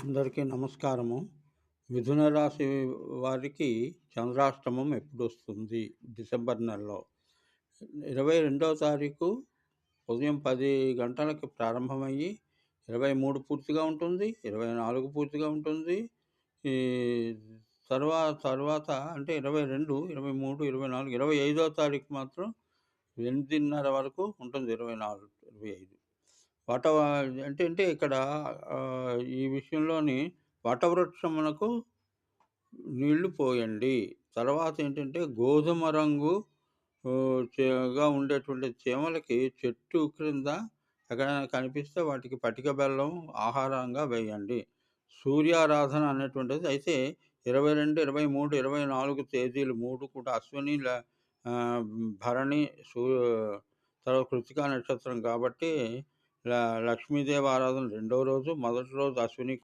అందరికీ నమస్కారము. మిథున రాశి వారికి చంద్రాష్టమం ఎప్పుడు వస్తుంది డిసెంబర్ నెలలో. ఇరవై రెండవ తారీఖు ఉదయం పది గంటలకి ప్రారంభమయ్యి ఇరవై మూడు పూర్తిగా ఉంటుంది ఇరవై నాలుగు పూర్తిగా ఉంటుంది. ఈ తర్వాత తర్వాత అంటే ఇరవై రెండు ఇరవై మూడు ఇరవై నాలుగు ఇరవై ఐదో తారీఖు మాత్రం ఎనిమిదిన్నర వరకు ఉంటుంది ఇరవై నాలుగు ఇరవై ఐదు. వట అంటే అంటే ఇక్కడ ఈ విషయంలోని వటవృక్షమునకు నీళ్ళు పోయండి. తర్వాత ఏంటంటే గోధుమ రంగు ఆ, చే- గా ఉండేటువంటి చీమలకి చెట్టు క్రింద ఎక్కడైనా కనిపిస్తే వాటికి పటిక బెల్లం ఆహారంగా వేయండి. సూర్యారాధన అనేటువంటిది అయితే ఇరవై రెండు ఇరవై మూడు ఇరవై నాలుగు తేదీలు మూడు కూడా అశ్విని ల- భరణి సూ తర్వాత కృత్తికా నక్షత్రం కాబట్టి లక్ష్మీదేవి ఆరాధన రెండో రోజు మొదటి రోజు అశ్విని